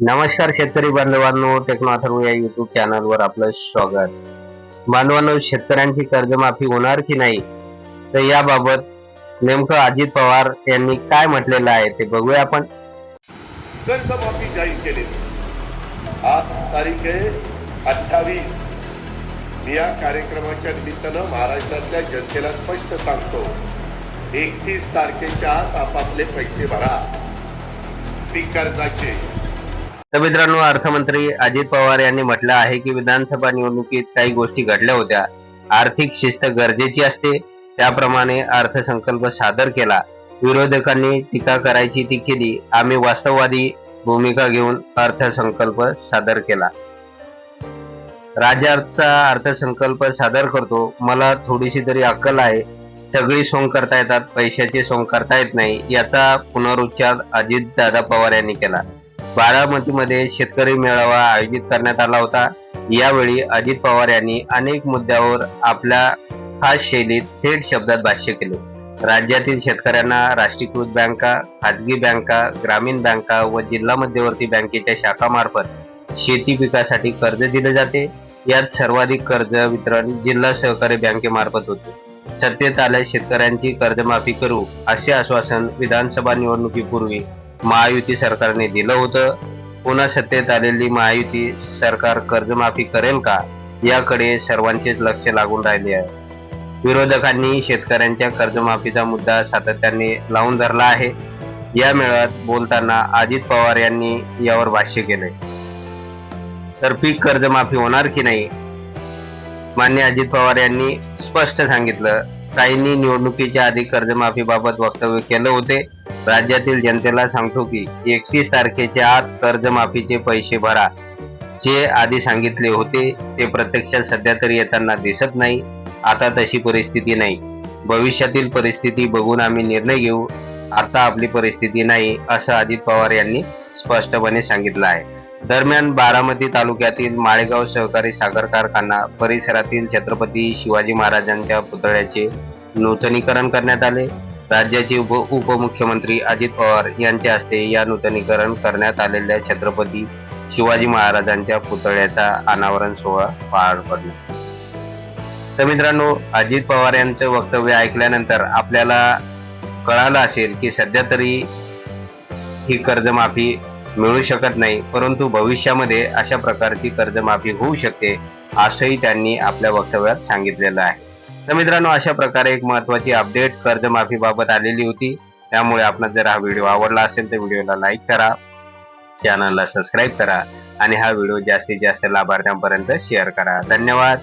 नमस्कार शेतकरी बांधवांनो टेक्नो अथर्व या युट्यूब चॅनलवर आपलं स्वागत. बांधवांनो शेतकऱ्यांची कर्जमाफी होणार की नाही? तर याबाबत नेमकं अजित पवार यांनी काय म्हटलेलं आहे ते बघूया आपण. कर्जमाफी जाहीर केली. आज तारीख आहे अठ्ठावीस. मी या कार्यक्रमाच्या निमित्तानं महाराष्ट्रातल्या जनतेला स्पष्ट सांगतो एकतीस तारखेच्या आत आपापले पैसे भरा. पीक कर्जाचे तर मित्रांनो अर्थमंत्री अजित पवार यांनी म्हटलं आहे की विधानसभा निवडणुकीत काही गोष्टी घडल्या होत्या. आर्थिक शिस्त गरजेची असते. त्याप्रमाणे अर्थसंकल्प सादर केला. विरोधकांनी टीका करायची ती केली. आम्ही वास्तववादी भूमिका घेऊन अर्थसंकल्प सादर केला. राज्याचा अर्थसंकल्प सादर करतो. मला थोडीशी तरी अक्कल आहे. सगळी सोंग करता येतात. पैशाची सोंग करता येत नाही. याचा पुनरुच्चार अजित दादा पवार यांनी केला. बारामतीमध्ये शेतकरी मेळावा आयोजित करण्यात आला होता. यावेळी अजित पवार यांनी अनेक मुद्द्यावर आपल्या खास शैलीत थेट शब्दात भाष्य केले. राज्यातील शेतकऱ्यांना राष्ट्रीयकृत बँका खाजगी बँका ग्रामीण बँका व जिल्हा मध्यवर्ती बँकेच्या शाखामार्फत शेती पिकासाठी कर्ज दिले जाते. यात सर्वाधिक कर्ज वितरण जिल्हा सहकारी बँकेमार्फत होते. सत्तेत आल्यास शेतकऱ्यांची कर्जमाफी करू असे आश्वासन विधानसभा निवडणुकीपूर्वी महायुती सरकारने दिलं होतं. पुन्हा सत्तेत आलेली महायुती सरकार कर्जमाफी करेल का? याकडे सर्वांचेच लक्ष लागून राहिले आहे. विरोधकांनी शेतकऱ्यांच्या कर्जमाफीचा मुद्दा सातत्याने लावून धरला आहे. या मेळाव्यात बोलताना अजित पवार यांनी यावर भाष्य केले तर पीक कर्जमाफी होणार की नाही? मान्य अजित पवार यांनी स्पष्ट सांगितलं. काहींनी निवडणुकीच्या आधी कर्जमाफीबाबत वक्तव्य केलं होते. राज्यातील जनतेला सांगतो की एकतीस तारखेच्या आत कर्जमाफीचे पैसे भरा. जे आधी सांगितले होते ते प्रत्यक्षात सध्या तरी येताना दिसत नाही. आता तशी परिस्थिती नाही. भविष्यातील परिस्थिती बघून आम्ही निर्णय घेऊ. आता आपली परिस्थिती नाही असं अजित पवार यांनी स्पष्टपणे सांगितलं आहे. दरम्यान बारामती तालुक्यातील माळेगाव सहकारी साखर कारखाना परिसरातील छत्रपती शिवाजी महाराजांच्या पुतळ्याचे नूतनीकरण करण्यात आले. राज्याचे उप उपमुख्यमंत्री अजित पवार यांच्या हस्ते या नूतनीकरण करण्यात आलेल्या छत्रपती शिवाजी महाराजांच्या पुतळ्याचा अनावरण सोहळा पार पडला. तर मित्रांनो अजित पवार यांचं वक्तव्य ऐकल्यानंतर आपल्याला कळालं असेल की सध्या तरी ही कर्जमाफी मिळू शकत नाही परंतु भविष्यामध्ये अशा प्रकारची कर्जमाफी होऊ शकते असंही त्यांनी आपल्या वक्तव्यात सांगितलेलं आहे. तर मित्रांनो अशा प्रकारे एक महत्वाची अपडेट कर्जमाफी बाबत आलेली होती. त्यामुळे आपण जर हा व्हिडिओ आवडला असेल तर व्हिडिओला लाईक करा. चॅनलला सबस्क्राईब करा. आणि हा व्हिडिओ जास्तीत जास्त लाभार्थ्यांपर्यंत शेअर करा. धन्यवाद.